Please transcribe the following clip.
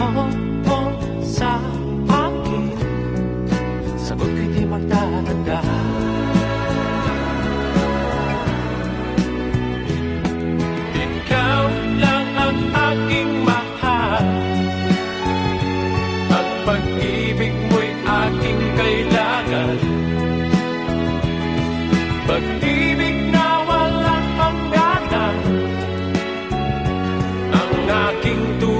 Itanong mo sa akin Sagot ko'y di magtatanda. Ikaw lang ang aking mahal. At pag-ibig mo'y aking kailangan. Pag-ibig 病毒